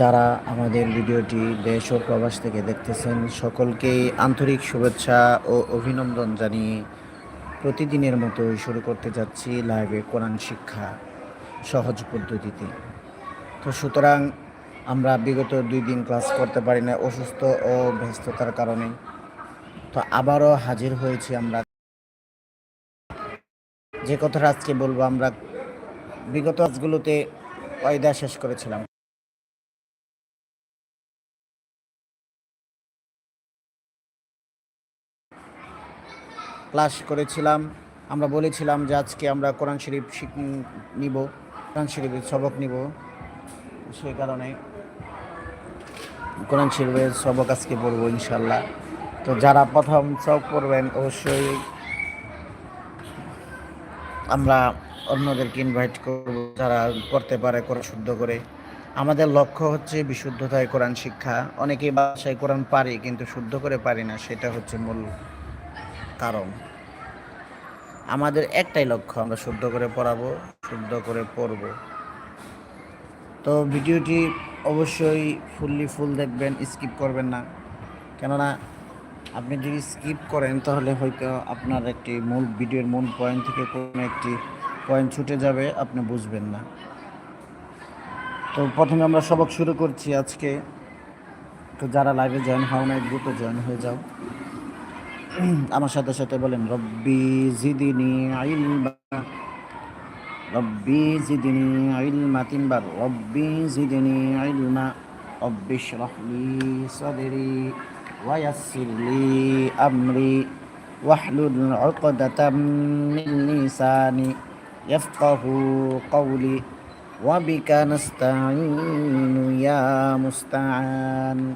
যারা আমাদের ভিডিওটি দেশ ও প্রবাস থেকে দেখতেছেন, সকলকেই আন্তরিক শুভেচ্ছা ও অভিনন্দন জানিয়ে প্রতিদিনের মতো শুরু করতে যাচ্ছি লাইভে কোরআন শিক্ষা সহজ পদ্ধতিতে। তো সুতরাং আমরা বিগত দুই দিন ক্লাস করতে পারি না অসুস্থ ও ব্যস্ততার কারণে। তো আবারও হাজির হয়েছি আমরা। যে কথাটা আজকে বলব, আমরা বিগত আজগুলোতে কয়দা শেষ করেছিলাম। ক্লাস করেছিলাম। আমরা বলেছিলাম যে আজকে আমরা কোরআন শরীফ শিখ নিব, কোরআন শরীফের সবক নিব। সেই কারণে কোরআন শরীফের সবক আজকে পড়ব ইনশাল্লাহ। তো যারা প্রথম সব পড়বেন, অবশ্যই আমরা অন্যদেরকে ইনভাইট করব, যারা করতে পারে কোরআন শুদ্ধ করে। আমাদের লক্ষ্য হচ্ছে বিশুদ্ধতায় কোরআন শিক্ষা। অনেকেই বাসায় কোরআন পারি, কিন্তু শুদ্ধ করে পারি না, সেটা হচ্ছে মূল কারণ আমাদের একটাই লক্ষ্য, আমরা শুদ্ধ করে পড়াবো, শুদ্ধ করে পড়ব। তো ভিডিওটি অবশ্যই ফুললি ফুল দেখবেন, স্কিপ করবেন না। কেননা আপনি যদি স্কিপ করেন, তাহলে হয়তো আপনার একটি মূল ভিডিওর মূল পয়েন্ট থেকে কোনো একটি পয়েন্ট ছুটে যাবে, আপনি বুঝবেন না। তো প্রথমে আমরা সবক শুরু করছি আজকে। তো যারা লাইভে জয়েন হও না গ্রুপে জয়েন হয়ে যাও। আমার সাথে সাথে বলেন রব্বি জিদিনি আইলমা রব্বি জিদিনি আইলমা তিনবার রব্বি জিদিনি আইলমা রব্বি শরহলি সদরি ويسر لي أمري واحلل عقدة من لساني يفقه قولي وبك نستعين يا مستعان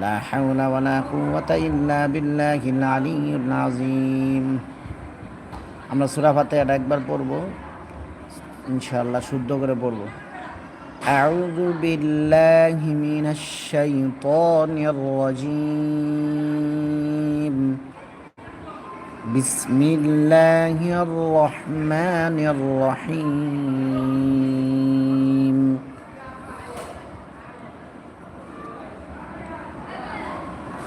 لا حول ولا قوة إلا بالله العلي العظيم আমরা সুরা ফাতিহা একবার পড়ব ইনশাআল্লাহ শুদ্ধ করে পড়ব أعوذ بالله من الشيطان الرجيم بسم الله الرحمن الرحيم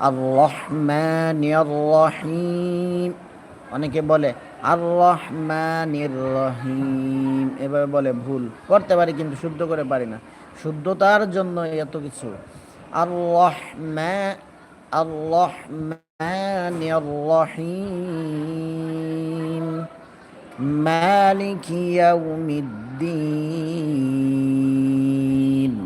আর রহিম অনেকে বলে আর রহমানির রহিম এভাবে বলে ভুল। করতে পারি কিন্তু শুদ্ধ করে পারি না। শুদ্ধতার জন্য এত কিছু। আর ম্যা আর রহমানির রহিম মালিক ইয়াউমিদ্দিন।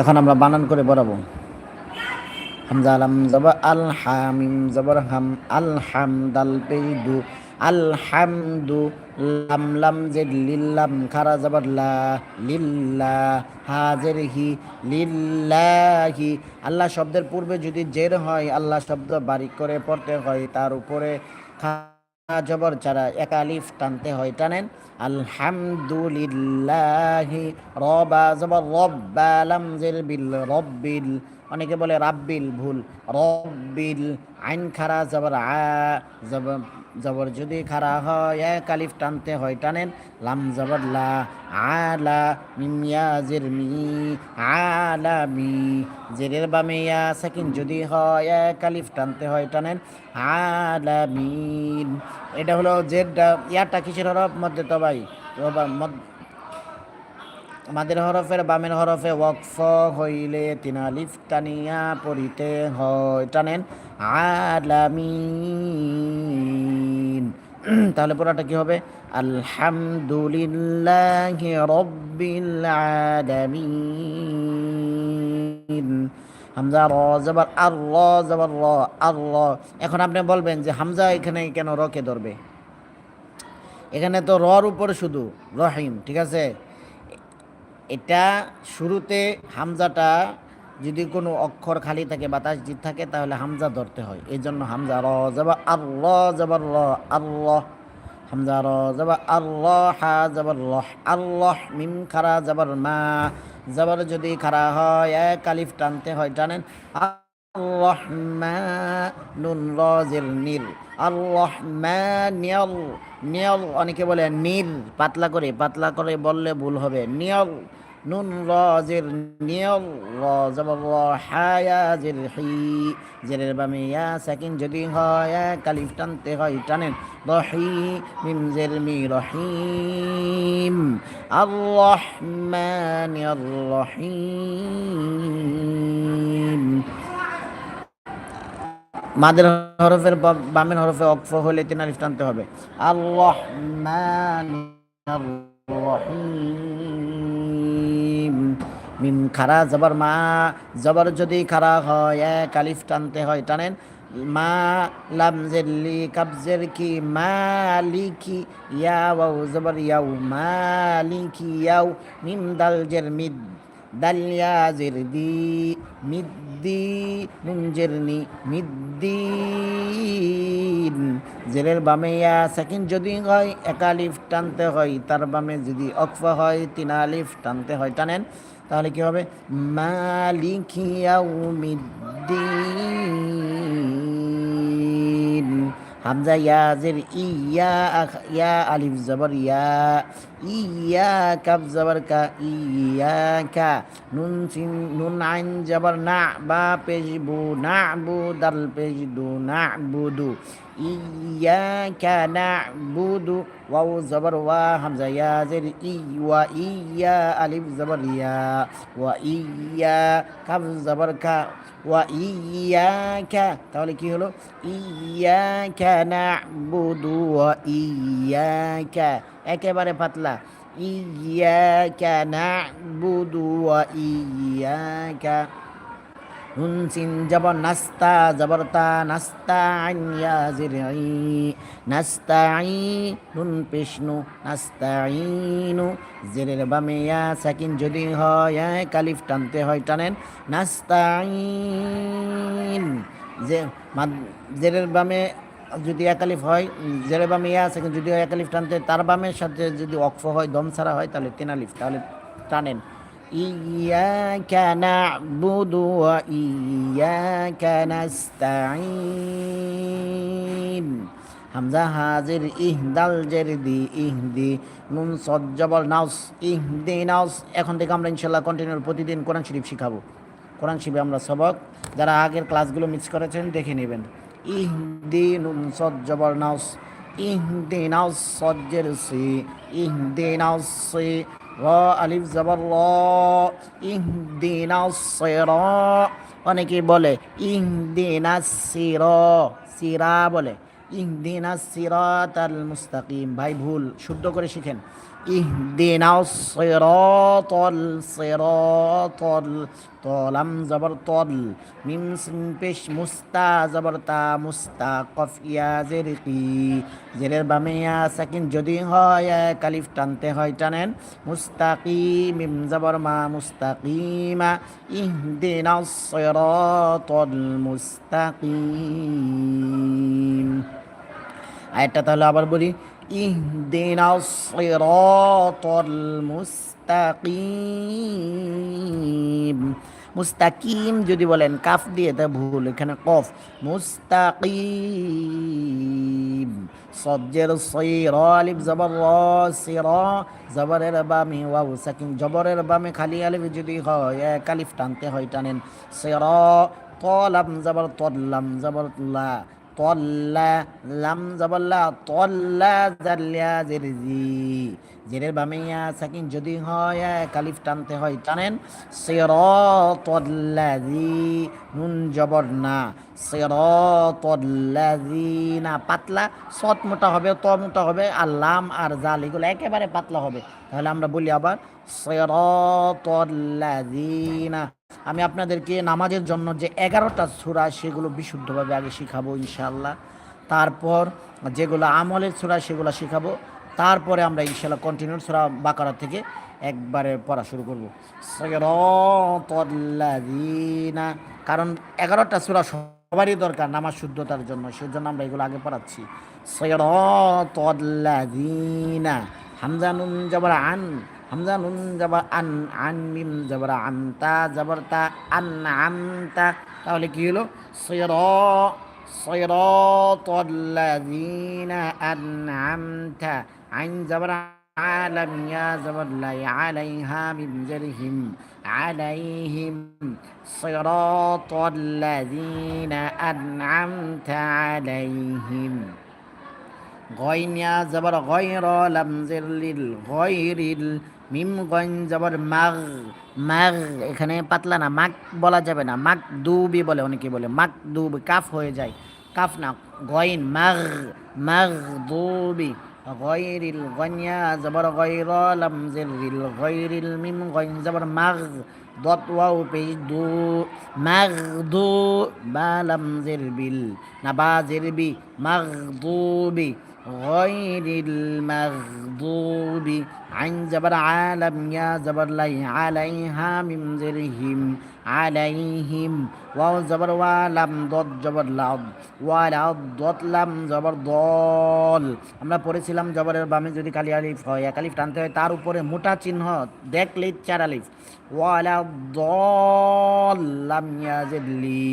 এখন আমরা বানান করে বলাবো হামজা লাম জবর আল হামিম জবর হাম আল হামদাল পেদু আল হামদু লাম লাম জেড লিল্লাম খারা জবর লা লিল্লা হাজের হি লিল্লাহি আল্লাহ শব্দের পূর্বে যদি জের হয়, আল্লাহ শব্দ বারিক করে পড়তে হয়, তার উপরে খা জবর ছাড়া একালিফ টানতে হয়, টানেন। আলহামদুলিল্লাহি রবা জবর রব্বা লাম জের বিল রব্বিল। অনেকে বলে রাব্বিল ভুল। রব্বিল আইন খারা জবর আ, জবর জবর যদি খারা হয়, এক আলিফ টানতে হয়, টানেন। লাম জবর লা, আলা মিম ইয়া জের মি, আলা মি। জেরের বামে ইয়া সাকিন যদি হয়, এক আলিফ টানতে হয়, টানেন। আলামিন এটা হলো জেডটা ইয়ারটা কিসের হরফ? মধ্যে তো ভাই তো বা- মদ- আমাদের হরফের বামের হরফে ওয়াকফ হইলে তিন আলিফ টানিয়া পড়িতে হয়। টানেন, আলামিন। তাহলে পুরাটা কি হবে? আলহামদুলিল্লাহ রব্বিল আলামিন। হামজা, র, জবর, আর, র, জবর, র, আর, র। এখন আপনি বলবেন যে হামজা এখানে কেন রকে ধরবে? এখানে তো রর উপরে শুধু, রহিম, ঠিক আছে? এটা শুরুতে হামজাটা যদি কোনো অক্ষর খালি থাকে বা তাসজিদ থাকে, তাহলে হামজা ধরতে হয়। এই জন্য হামজা র, জবা আর, র জবর র আল্লাহ হামজা র, জবা আল্লাহ হা জবর রহ আল্লাহ মিম, খারা যাবার মা। যাবার যদি খারা হয়, এক আলিফ টানতে হয়, টানেন। নুন রজের নীল। আল্লাহমানিয়াল নিয়ল, অনেকে বলে নীল, পাতলা করে পাতলা করে বললে ভুল হবে। নিয়ল, নুন রজের নিয়ল, র জবর র হায়া জের হি। জেরের বামে ইয়া সাকিন যদি হয়, এক আলিফ টানতে হয়, টানেন। রহি মিম জের মি রহিম। আল্লাহমানিয়ার রহিম। মাদের হরফের বামের হরফে অক্ফ হলে তিন আলিফ টানতে হবে। আল্লাহ মিম খারা, জবর মা, জবর যদি খারা হয়, এক আলিফ টানতে হয়। টানেন, মা লাম জেল্লি কাবজের কি মালিকি ইয়াও জবর ইয়াও মালিকি ইয়াও, মিম দাল জের মিদ। দালিয়া জেরদি মিদ্দি নুনজেরনি মিদ্দিন। জেরের বামে ইয়া সেকেন্ড যদি হয় একালিফ টানতে হয়। তার বামে যদি অকফা হয়, তিন আলিফ টানতে হয়। টানেন, তাহলে কি হবে? মালিকিয়াউমিদ্দিন হামজা ইয়া জের ইয়া ইয়া আলিফ জবর ইয়া ইয়া কাব জবর কা, ইয়া কা। নুন সিন নুন আইন জবর না, বা পেশ বু না বু, দাল পেশ দু, না বুদু জবর ওয়া হামজা ইয়া জের ই ওয়া ইয়া আলিফ জবর ইয়া ওয়া ইয়া কাব জবর কা ওয়া ইয়াকা তাহলে কি হলো নাবুদু ওয়া ইয়াকা একেবারে পাতলা। নাবুদু ওয়া ইয়াকা নুন সিন নাস্তা জবর তা নাস্তা ইয়া জিরই নাস্তাই নুন পেশনু নাস্তাইনু জেরের বামে ইয়া সাকিন যদি হয় কালিফ টানতে হয়, টানেন। নাস্তাইন যে মাদ- জেরের বামে যদি একালিফ হয়, জেরের বামে ইয়া সাকিন যদি হয় একালিফ টানতে, তার বামের সাথে যদি অক্ফ হয়, দম ছাড়া হয়, তাহলে তেনালিফ তাহলে টানেন। إياك نعبد وإياك نستعين হামজা হাজির ইহদাল জেরদি ইহদি নুন সজ্জবল নাউস ইহদি নাউস এখন থেকে আমরা ইনশাল্লাহ কন্টিনিউ প্রতিদিন কোরআন শরীফ শিখাবো কোরআন শরীফে আমরা সবক যারা আগের ক্লাসগুলো মিস করেছেন দেখে নেবেন ইহদি নুন সজ্জবল নাউস ইহদি নাউস সজ্জের সি ইহদি নাউস সি র আলিফ জবর র, ইহদিনা সিরা। অনেকে বলে ইহদিনা সির, সিরা বলে। ইহদিনা সিরাতাল মুস্তাকিম। ভাই, ভুল, শুদ্ধ করে শিখেন। ইহদিনা সিরাতাল সিরাতাল তলাম তল মিম সিম পেশ মুস্তা জবর তা মুস্তা কফ ইয়া জেরিকি জেরের বামে ইয়া সাকিন যদি হয় কালিফ টানতে হয় টানেন মুস্তাকি মিম জবর মা মুস্তাকিমা ইহদিনা সিরাতাল মুস্তাকিম আয়াতটা তাহলে আবার বলি ইহদিনা সিরাতাল মুস্তাকিম মুস্তাকিম যদি বলেন, কাফ দিয়ে তা ভুল, এখানে কফ। মুস্তাকিম। সজ্জের সৈর, আলিফ জবর, র, সির, জবরের বামে ওয়াউ সাকিন জবরের বামে খালি আলিফ যদি হয়, এক আলিফ টানতে হয়, টানেন। সির তলাম জবর, তল্লাম, জবর, লা। তল্লা, লাম জবল্লা, তল্লা জাল্লা জেরজি। জেরের বামে ইয়া সাকিন যদি হয়, কালিফ টানতে হয়, টানেন। সিরাতাল্লাযী, নুন জবর না। সিরাতাল্লাযীনা পাতলা। সত মোটা হবে, ত মোটা হবে, আর লাম আর জাল, এগুলো একেবারে পাতলা হবে। তাহলে আমরা বলি আবার সিরাতাল্লাযীনা আমি আপনাদেরকে নামাজের জন্য যে এগারোটা সুরা, সেগুলো বিশুদ্ধভাবে আগে শিখাবো ইনশাল্লাহ তারপর যেগুলো আমলের সুরা, সেগুলো শিখাবো। তারপরে আমরা ইনশাল্লাহ কন্টিনিউ সুরা বাকারা থেকে একবারে পড়া শুরু করব। কারণ এগারোটা সুরা সবারই দরকার নামাজ শুদ্ধতার জন্য, সেজন্য আমরা এগুলো আগে পড়াচ্ছি। সিরাতাল্লাযীনা, হামজা নুন জবর আন হামজা নুন জবর আন আন মিম জবর আমতা জবর তা আন আমতা তাহলে কি হলো সির সিরাতাল্লাযীনা আন'আমতা আইন জবর عالم يا زبر لا عليها من جرهم عليهم صراط الذين أنعمت عليهم গয়নিয়া জবর গয়র লামজের লিল গয়রিল মিম গইন জবর মাগ মাগ, এখানে পাতলা না, মাগ বলা যাবে না, মাগ দুবি বলে অনেকে বলে, মাগ দুবি, কাফ হয়ে যায়, কাফ না, গইন, মাগ মাগ দুবি গয়রিল গনিয়া, জবর গয়র লামজের লিল গয়রিল মিম গইন জবর মাগ, দত ওয়াও পেশ দু, মাগ দু, বা লামজের বিল না বা জের বি মাগ দুবি غير المغضوب عن جبر عالم يا جبر لي عليها من زرهم عليهم واو جبر ولم ضد جبر লাদ ওয়ালা দত লাম জবর দল আমরা পড়েছিলাম জবরের বামে যদি কালি আলিফ হয় এক আলিফ টানতে হয় তার উপরে মোটা চিহ্ন দেখলে চার আলিফ ওয়ালা দল লাম ইয়াজিদলি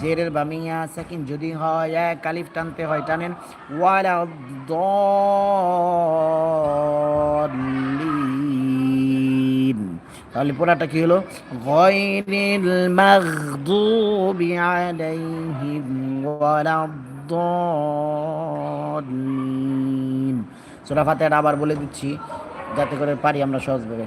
জেরের বামে ইয়া সাকিন যদি হয়, এক আলিফ টানতে হয়, টানেন। ওয়ালা দলিন। তাহলে পুরাটা কি হলো? গয়রিল মাগদুবি আলাইহিম ওয়ালাদ-দাল্লিন সূরা ফাতিহাটা আবার বলে দিচ্ছি, যাতে করে পারি আমরা সহজভাবে।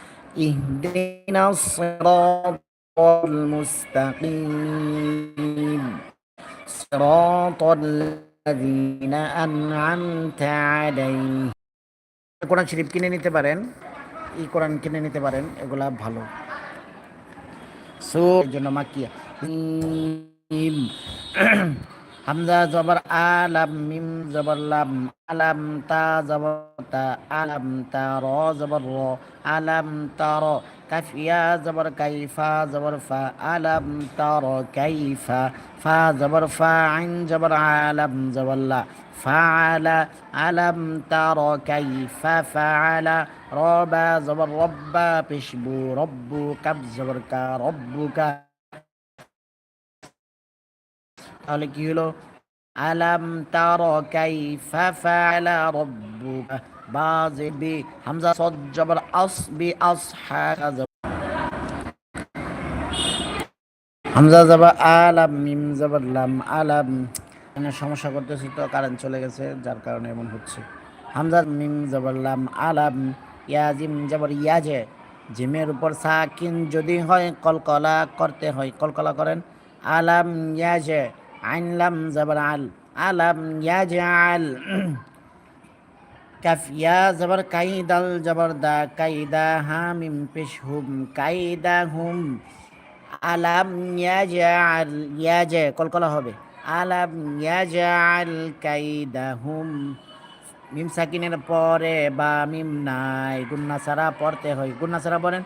اهدنا الصراط المستقيم صراط الذين أنعمت عليهم কোরআন শরীফ কিনে নিতে পারেন এই কোরআন কিনে নিতে পারেন এগুলা ভালো সো এর জন্য মাকিয়া হামজা জবর আলাম মিম জবর লাম আলাম তা জবর তা আলাম তা র জবর র আলাম তা র কাফিয়া জবর কাইফা জবর ফা আলাম তা র কাইফা ফা জবর ফা আইন জবর আলাম জবর লা فعل ألم تر كيف فعل ربا زبر ربا بشبو ربك زبرك ربك তাহলে কি হলো? আলাম তার কাইফা হামজা জবর আস বি হামজা আলাম, মিম যাবার লাম, আলাম। এখানে সমস্যা করতেছি তো, কারেন্ট চলে গেছে, যার কারণে এমন হচ্ছে। হামজা, মিম যাবার লাম, আলাম। ইয়াজিম যাবার ইয়াজে। জিমের উপর সাকিন যদি হয়, কলকলা করতে হয়। কলকলা করেন। আলাম, ইয়াজে। আইনলাম জবর আল আলাম ইয়াজে আল কাফ ইয়া যাবার কাইদাল যাবার দা কাইদা হামিম পেশ হুম কাইদা হুম। আলাম ইয়াজাল ইয়াজে, কলকলা হবে। আলাম ইয়াজাল কাইদাহুম মিম সাকিনের পরে বা মিম নাই। গুন্না ছাড়া পড়তে হয়। গুন্না ছাড়া বলেন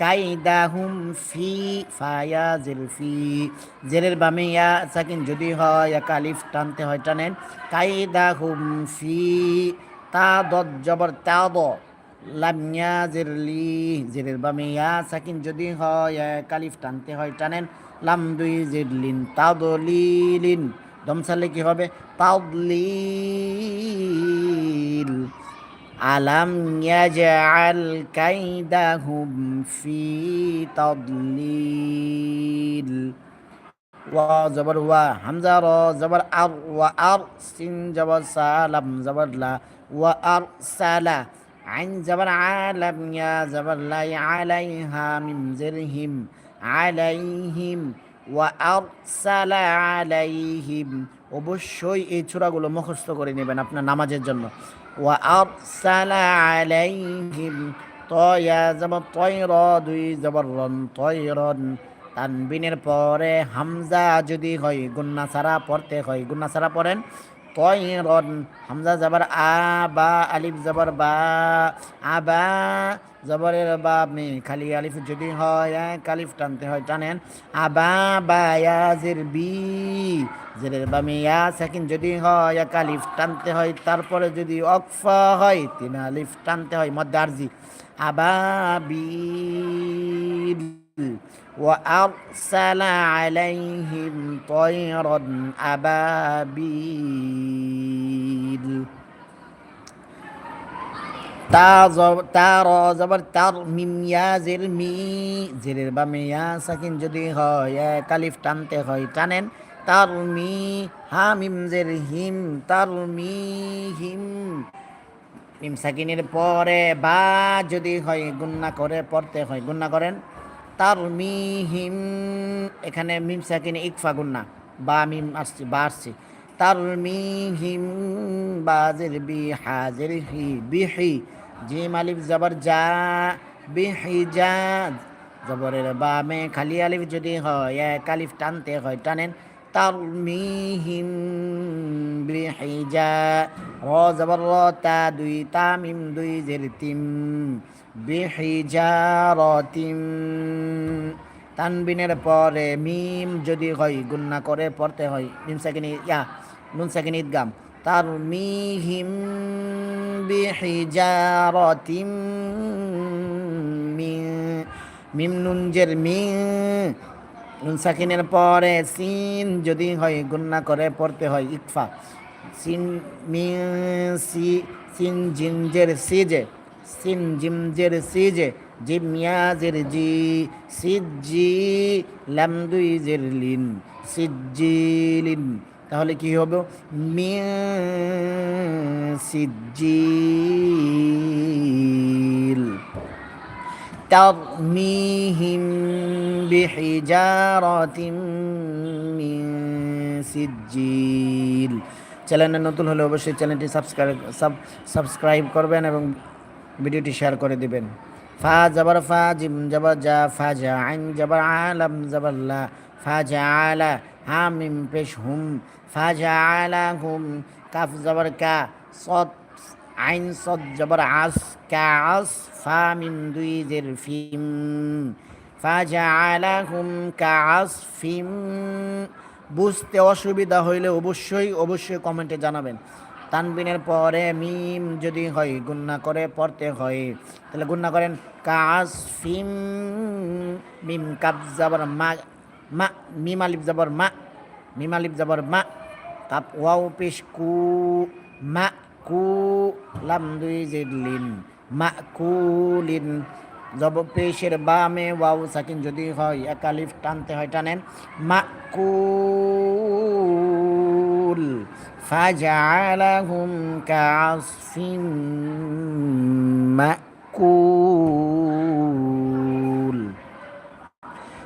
কাইদাহুম ফি ফায়া জেল ফি। জেলের বামে ইয়া সাকিন যদি হয় কালিফ টানতে হয়, টানেন। কাইদাহুম ফি, তা দত জবর তা দ। লামিয়া জেরলি জেরের বামে ইয়া সাকিন যদি হয় কালিফ টানতে হয়, টানেন। লাম দুই জেরলিন তাদলিলিন দমসালে কি হবে? তাদলিল। আলাম ইয়াজআল কাইদাহুম ফি তাদলিল। ওয়া, জবর ওয়া, হামজা, র, জবর আর, ওয়া, আর, সিন, জবর সালাম, জবর লা, ওয়া, আর, সালা, আইন, জবর আলাম, ইয়া, জবর লাই, আলাইহা মিম জিরহিম, আলাইহিম, ওয়া, আর আরসালা আলাইহিম। অবশ্যই এই চূড়াগুলো মুখস্থ করে নেবেন আপনার নামাজের জন্য। ওয়া عليهم আলাইহিম তয়া জবর دوي দুই طيرا, তানবিনের পরে হামজা যদি হয়, গুন্না সারা পড়তে হয়। গুন্না সারা পড়েন। তয়রন হামজা জবর আ, বা, আলিফ জবর বা আবা জবরের বা আপনি খালি আলিফ যদি হয় কালিফ টানতে হয়, টানেন। আবা বা ইয়াজের বি, জেরের বা মিয়া সেকেন্ড যদি হয় কালিফ টানতে হয়, তারপরে যদি অকফা হয়, তিন আলিফ টানতে হয় মধ্যে আরজি আবাবিল وأرسل عليهم طيرا أبابيل তা তার জবর তার মিম ইয়া জের মি জেরের বা মিয়া সাকিন যদি হয় কালিফ টানতে হয় টানেন তার মি হা মিম জের হিম তার মি হিম মিম সাকিনের পরে বা যদি হয় গুন্না করে পড়তে হয় গুন্না করেন তার মি হিম এখানে মিম সাকিনে ইকফা গুন্না বা মিম আসছে, বা আসছে। তার মি হিম বাজের বি হাজের হি বিহি, জিম আলিফ জবর যা বিহিজা জবরের বামে খালি আলিফ যদি হয়, এক আলিফ টানতে হয়, টানেন। তার মিহিম বিহিজা র জবর র তা দুই তা মিম দুই, জের তিম। বিহিজা র তানবিনের পরে মিম যদি হয়, গুন্না করে পড়তে হয়, মিম সাকিনি, ইয়া, নুন সাকিনি ঈদগাম। তার মিহিম বিহিজারতিম মিম নুনজের মি নুন সাকিনের পরে সিন যদি হয়, গুন্না করে পড়তে হয়, ইকফা। সিন মি সি, সিন জিনজের সিজে। সিন জিমজের সিজে জিম মিয়াজের জি সিজি লাম দুই জের লিন সিজিলিন তাহলে কি হবে সিজিল ترميهم بحجارة من সিজিল চ্যানেলে নতুন হলে অবশ্যই চ্যানেলটি সাবস্ক্রাইব সাবস্ক্রাইব করবেন এবং ভিডিওটি শেয়ার করে দিবেন। ফা জবর ফা জিম জবর জা, ফা জা আইন জবর আলম জবর লা, ফা জা আলা হামিম পেশ হুম, ফা জা আলা হুম, কাফ জবর কা সদ আইন সদ জবর আস, কা আস, ফা মিম দুই জের ফিম ফাজালাহুম কা আস ফিম। বুঝতে অসুবিধা হইলে অবশ্যই অবশ্যই কমেন্টে জানাবেন। তানবিনের পরে মিম যদি হয়, গুন্না করে পড়তে হয়। তাহলে গুন্না করেন কাস ফিম, মিম কাব জাবর মা মা, মিম জাবর মা, মিম জাবর মা কাপ ওয়াও পেশ কু, মা কু, লাম দুই জেড লিন, মা কুলিন জব পেশের বামে ওয়াও সাকিন যদি হয় একালিফ টানতে হয়, টানেন, মা কুল فجعلهم كعصف মাকুল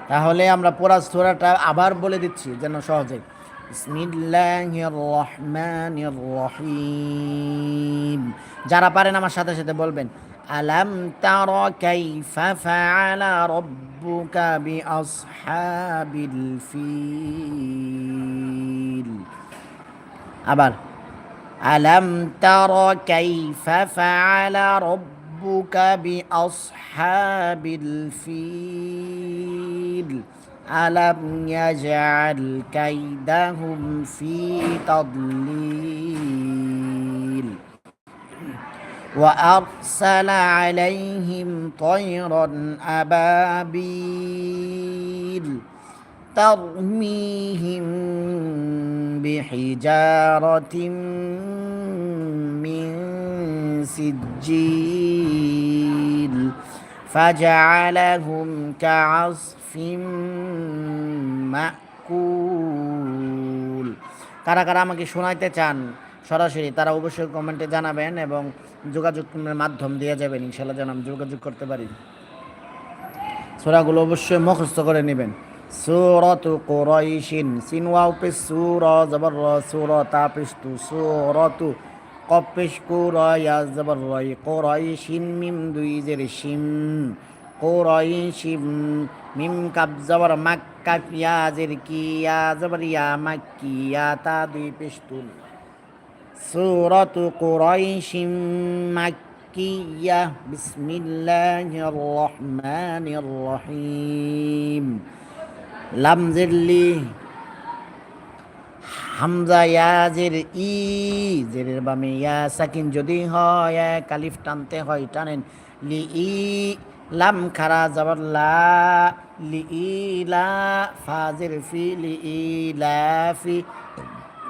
তাহলে আমরা পড়া সূরাটা আবার বলে দিচ্ছি যেন সহজে বিসমিল্লাহির রহমানির রহিম যারা পারেন আমার সাথে সাথে বলবেন আলাম তারা কাইফা ফাআলা রাব্বুকা বিআসহাবিল ফিল আবার আলাম তারা কাইফা ফাআলা রাব্বুকা বিআসহাবিল ফিল ألم يجعل كيدهم في تضليل وأرسل عليهم طيرا أبابيل ترميهم بحجارة من سجيل فجعلهم كعصف মাকুল কারা কারা আমাকে শোনাইতে চান সরাসরি তারা অবশ্যই কমেন্টে জানাবেন এবং যোগাযোগের মাধ্যম দিয়ে যাবেন ইনশাল্লাহ যেন আমি যোগাযোগ করতে পারি সোরাগুলো অবশ্যই মুখস্থ করে নেবেন সুরত কুরাইশিন। সিন ওয়াও পিস সুর জবর র সুর তা পিস তু সুরত। কপিস কুরায়া জবর রাই কুরাইশিন, মিম দুই জের শিম। কুরাইশিম, মিম কাব জবর মাক্কা ফিয়া জের কিয়া জবর মাক্কিয়া, তা দুই পিস তু সুরত কুরাইশিম মাক্কিয়া, বিসমিল্লাহির রহমানির রহিম। লামজেরলি হামজা ইয়াজের ই, জেরের বামে ইয়া সাকিন যদি হয় কালিফ টানতে হয়, টানেন। লি ই, লাম খারা জবর লা, লি ই, লা ফাজের ফি, লি ই, লা ফি।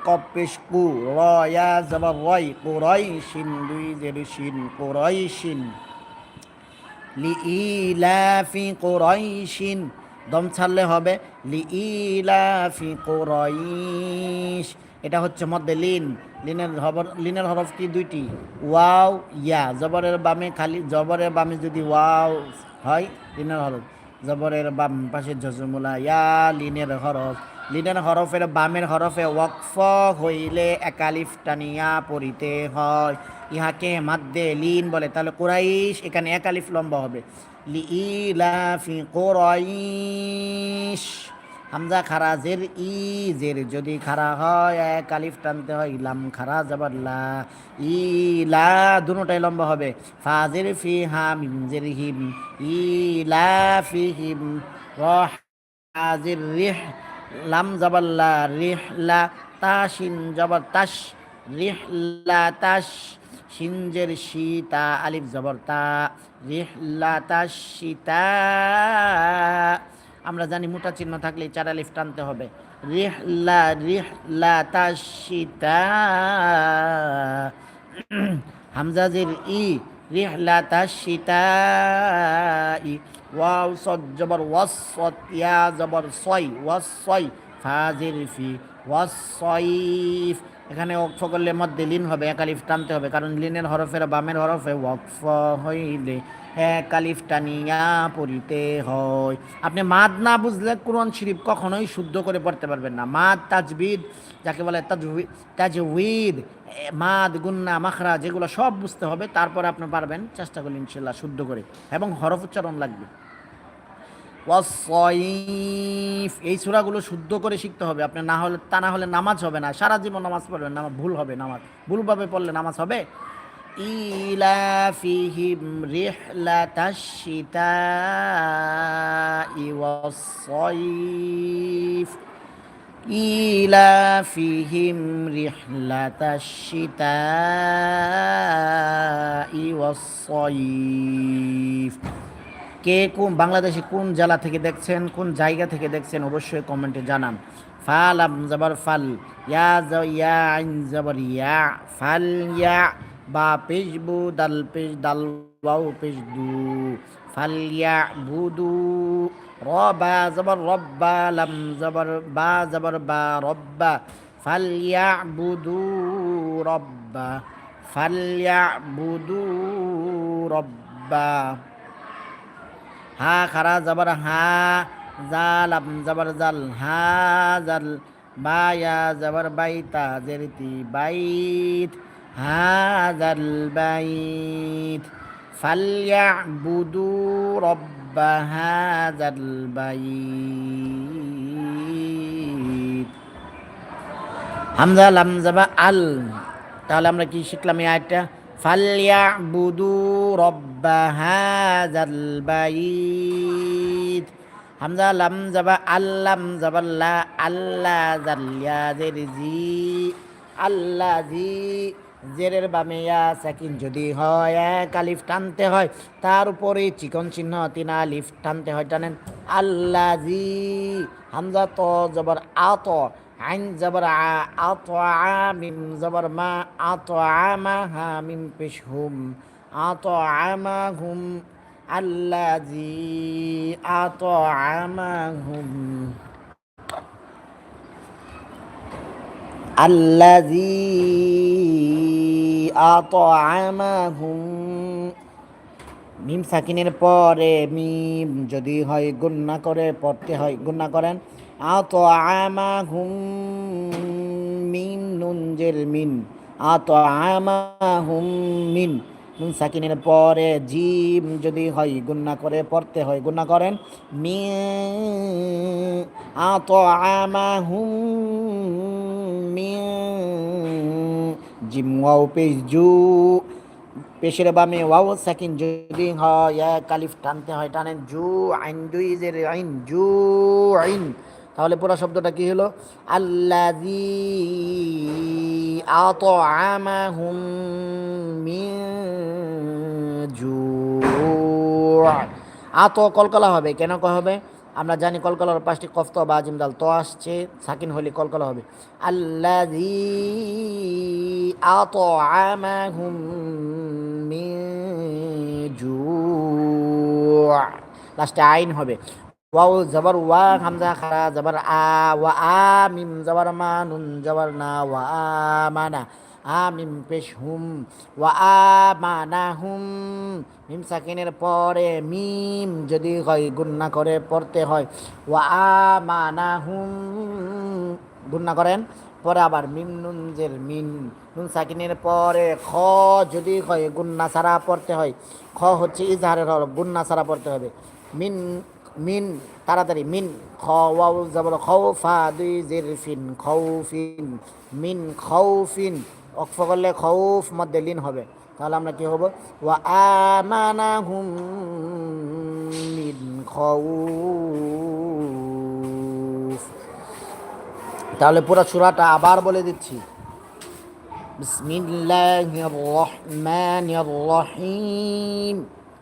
কপেশ কু রয়া জবর রয়, কুরাইশিন, দুই জের শিন, কুরাইশিন। লি ই, লা ফি, কুরাইশিন। দম ছাড়লে হবে লি ইলাফি কোরাইশ। এটা হচ্ছে মধ্যে লিন। লিনের হবর লিনের হরফ কি দুইটি? ওয়াও, ইয়া। জবরের বামে খালি জবরের বামে যদি ওয়াও হয়, লিনের হরফ। জবরের বাম পাশে জজমুলা ইয়া, লিনের হরফ। লিনের হরফের বামের হরফে ওয়াকফ হইলে একালিফ টানিয়া পড়িতে হয়। ইহাকে মাদ্দে লিন বলে। তাহলে কোরাইশ এখানে একালিফ লম্বা হবে। লিইলাফি কোরাইশ। হামজা খারা জের ই জের যদি খারা হয়, এক আলিফ টানতে হয় ইলাম খারা যাবার লা ইলা দুটাই লম্বা হবে। ফাজের ফি হাম জের হিম ইলা ফি হিম রহ রিহ লাম জাবাল্লা রিহলা তাশিন জবর তাশ রিহলা তাশ। সিনজের শীতা আলিফ জবর, তা রিহলা তাশ সীতা। আমরা জানি মোটা চিহ্ন থাকলে চার আলিফ টানতে হবে। রিহলা রিহলা তাশ সীতা। হামজাজের ই রিহলা তাশ সীতা। ই, ওয়াও সদ জবর, ওয়াস সদ ইয়া জবর, সয়, ওয়াস সয়, ফাজির ফি, ওয়াস সয়ফ। এখানে ওকফ করলে মধ্যে লিন হবে, এক আলিফ টানতে হবে, কারণ লিনের হরফের বামের হরফে ওয়াকফ হইলে এক আলিফ টানিয়া পড়িতে হয়। আপনি মাদ না বুঝলে কোরআন শরীফ কখনোই শুদ্ধ করে পড়তে পারবেন না। মাদ, তাজবিদ, যাকে বলে তাজউইদ তাজউইদ মাদ, গুন্না মাখরা যেগুলো সব বুঝতে হবে, তারপর আপনি পারবেন চেষ্টা করলে ইনশাল্লাহ শুদ্ধ করে। এবং হরফ উচ্চারণ লাগবে। ওয়াসইফ এই সুরাগুলো শুদ্ধ করে শিখতে হবে। আপনার না হলে তা না হলে নামাজ হবে না। সারা জীবন নামাজ পড়বেন নামাজ ভুল হবে নামাজ। ভুলভাবে পড়লে নামাজ হবে। ইলাফিহিম রিহলাতাশিতা ওয়াসইফ ইলাফিহিম রিহলাতাশিতা ওয়াসইফ কে কোন বাংলাদেশে কোন জেলা থেকে দেখছেন, কোন জায়গা থেকে দেখছেন অবশ্যই কমেন্টে জানান। ফালাম জবর ফাল, ইয়া ইয়া আইন জবর ইয়া। ফাল, ইয়া, বা পেশ বু, দাল পেশ, দাল ওয়াও পেশ দু। ফাল, ইয়া বুদু রবা জবর রব্বা লাম জবর বা জবর বা রব্বা ফাল, ইয়া বুদু রব্বা ফাল, ইয়া বুদু রব্বা হা খারা জবর হা জাল আম জবর জাল হা জাল বায়া জবর বাইতা জেরিতি বাইত হা জাল বাইত فليعبدوا رب هذا البيت হামজা লামজাবা আল তাহলে আমরা কি শিখলাম এই আয়টা ফালিয়াবুদু রব্বা হাযাল বাইত। হামজা লাম জাবা আল্লাম জাবাল্লা আল্লাহ জাল্লিয়া জের জি। আল্লাহ জি, জেরের বামে ইয়া যদি হয়, এক আলিফ টানতে হয়, তার উপরে চিকন চিহ্ন তিনা আলিফ টানতে হয়, টানেন আল্লাহ জি। হামজা তো জবর আত আইন জবর আত মিম জবর মা আত আমা হা মিম পেশ হুম আত আমা হুম আল্লাজি আত আমা হুম। আল্লাজি আত আমা হুম। মিম সাকিনের পরে মিম যদি হয় গুন্না করে, পড়তে হয় গুন্না করেন। আত আমা হুম মিন নুনজের মিন আত আমা হুম মিন। নুন সাকিনের পরে জিম যদি হয় গুন্না করে পড়তে হয় গুন্না করেন। মি আত আমাহুম মি জিম, ওয়াও, পেশ, জু। পেশের বামে ওয়াও, সাকিন যদি হয় কালিফ টানতে হয়, টানেন জু আইন, দুই যে আইন, জু আইন। তাহলে পুরো শব্দটা কি হলো? আল্লাযী আতআমাহুম মিন জু' আত কলকলা হবে, কেন ক হবে? আমরা জানি কলকলার পাঁচটি কফত বা আজিম দাল তো আসছে, সাকিন হলে কলকলা হবে। আল্লাযী আতআমাহুম মিন জু' লাস্টে আইন হবে। ওয়াও, জবর ওয়া, হামজা, খারা, জবর আ, ওয়া, আ, মিম, জবর মা, নুন, জবর না, ওয়া আমানা আ, মিম, পেশ, হুম, ওয়া আমানা হুম, মিম, সাকিনের পরে মিম, যদি হয় গুন্না করে পড়তে হয়, ওয়া আমানা হুম গুন্না করেন, পরে আবার মিম, নুন, জের, মিন, নুন, সাকিনের পরে খ, যদি হয় গুন্না সারা পড়তে হয়, খ হচ্ছে ইজহারের হল গুন্না সারা পড়তে হবে, মিন মিন, তাড়াতাড়ি, মিন খ ওয়াও জবর খৌফা দুই, জির, ফিন খৌফিন মিন খৌফিন অক্ফ করলে খৌফ মধ্যে লিন হবে। তাহলে আমরা কী হব? ওয়া আমানাহুম মিন খৌফ তাহলে পুরো সূরাটা আবার বলে দিচ্ছি। বিসমিল্লাহির রহমানির রহিম।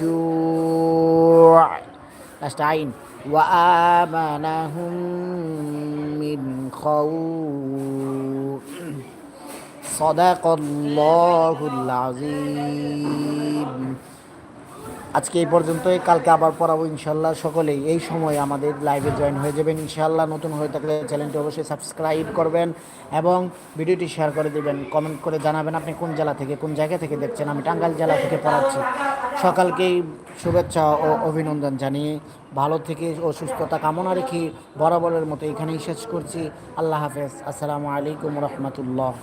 جوع نستعين وآمنهم من خوف صدق الله العظيم আজকে এই পর্যন্তই। কালকে আবার পড়াবো ইনশাল্লাহ সকলেই। এই সময় আমাদের লাইভে জয়েন হয়ে যাবেন ইনশাল্লাহ। নতুন হয়ে থাকলে চ্যানেলটি অবশ্যই সাবস্ক্রাইব করবেন এবং ভিডিওটি শেয়ার করে দেবেন। কমেন্ট করে জানাবেন আপনি কোন জেলা থেকে, কোন জায়গা থেকে দেখছেন। আমি টাঙ্গাইল জেলা থেকে পড়াচ্ছি। সকালকেই শুভেচ্ছা ও অভিনন্দন জানিয়ে ভালো থেকে ও সুস্থতা কামনা রেখে বরাবরের মতো এখানেই শেষ করছি। আল্লাহ হাফেজ। আসসালামু আলাইকুম রহমতুল্লাহ।